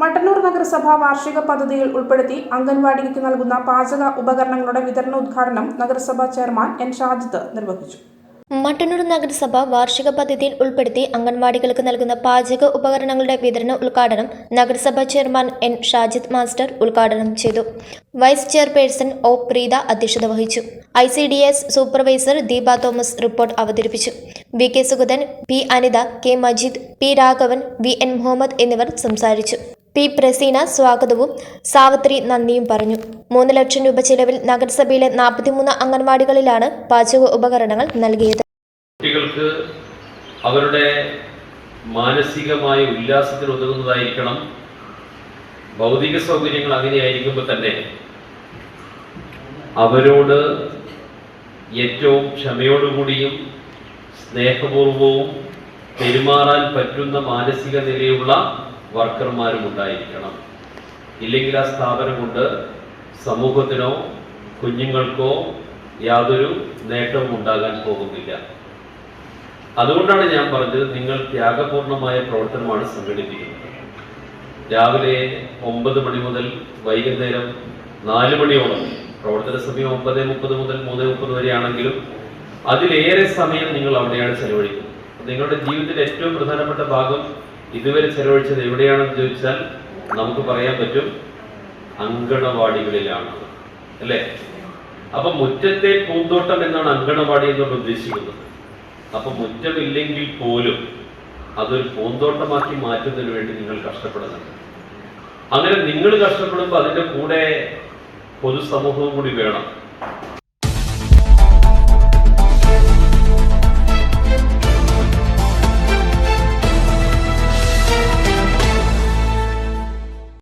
മട്ടന്നൂർ നഗരസഭ വാർഷിക പദ്ധതിയിൽ ഉൾപ്പെടുത്തി അംഗൻവാടിക്ക് നൽകുന്ന പാചക ഉപകരണങ്ങളുടെ വിതരണ ഉദ്ഘാടനം നഗരസഭാ ചെയർമാൻ എൻ ഷാജിത്ത് നിർവഹിച്ചു. മട്ടന്നൂർ നഗരസഭ വാർഷിക പദ്ധതിയിൽ ഉൾപ്പെടുത്തി അംഗൻവാടികൾക്ക് നൽകുന്ന പാചക ഉപകരണങ്ങളുടെ വിതരണ ഉദ്ഘാടനം നഗരസഭാ ചെയർമാൻ എൻ ഷാജിദ് മാസ്റ്റർ ഉദ്ഘാടനം ചെയ്തു. വൈസ് ചെയർപേഴ്സൺ ഒ പ്രീത അധ്യക്ഷത വഹിച്ചു. I C D S supervisor Deepa Thomas report അവതരിപ്പിച്ചു. V K Sugathan P Anitha K Majeed P Raghavan V N Muhammad എന്നിവർ സംസാരിച്ചു. പി പ്രസീന സ്വാഗതവും സാവത്രി നന്ദിയും പറഞ്ഞു. മൂന്ന് ലക്ഷം രൂപ ചെലവിൽ നഗരസഭയിലെ നാൽപ്പത്തിമൂന്ന് അംഗൻവാടികളിലാണ് പാചക ഉപകരണങ്ങൾ നൽകിയത്. കുട്ടികൾക്ക് അവരുടെ മാനസികമായ ഉല്ലാസത്തിന് ഉതകുന്നതായിരിക്കണം. ഭൗതിക സൗകര്യങ്ങൾ അങ്ങനെയായിരിക്കുമ്പോൾ തന്നെ അവരോട് ഏറ്റവും ക്ഷമയോടുകൂടിയും സ്നേഹപൂർവവും പെരുമാറാൻ പറ്റുന്ന മാനസിക നിലയുള്ള വർക്കർമാരും ഉണ്ടായിരിക്കണം. ഇല്ലെങ്കിൽ ആ സ്ഥാപനം കൊണ്ട് സമൂഹത്തിനോ കുഞ്ഞുങ്ങൾക്കോ യാതൊരു നേട്ടവും ഉണ്ടാകാൻ പോകുന്നില്ല. അതുകൊണ്ടാണ് ഞാൻ പറഞ്ഞത് നിങ്ങൾ ത്യാഗപൂർണമായ പ്രവർത്തനമാണ് സംഘടിപ്പിക്കുന്നത്. രാവിലെ ഒമ്പത് മണി മുതൽ വൈകുന്നേരം നാല് മണിയോളം പ്രവർത്തന സമയം ഒമ്പത് മുപ്പത് മുതൽ മൂന്ന് മുപ്പത് വരെയാണെങ്കിലും അതിലേറെ സമയം നിങ്ങൾ അവിടെയാണ് ചെലവഴിക്കുന്നത്. നിങ്ങളുടെ ജീവിതത്തിലെ ഏറ്റവും പ്രധാനപ്പെട്ട ഭാഗം ഇതുവരെ ചെലവഴിച്ചത് എവിടെയാണെന്ന് ചോദിച്ചാൽ നമുക്ക് പറയാൻ പറ്റും അങ്കണവാടികളിലാണ്. അല്ലേ? അപ്പൊ മുറ്റത്തെ പൂന്തോട്ടം എന്നാണ് അങ്കണവാടി എന്നുകൊണ്ട് ഉദ്ദേശിക്കുന്നത്. അപ്പൊ മുറ്റമില്ലെങ്കിൽ പോലും അതൊരു പൂന്തോട്ടമാക്കി മാറ്റുന്നതിന് വേണ്ടി നിങ്ങൾ കഷ്ടപ്പെടുന്നുണ്ട്. അങ്ങനെ നിങ്ങൾ കഷ്ടപ്പെടുമ്പോൾ അതിന്റെ കൂടെ പൊതുസമൂഹവും കൂടി വേണം.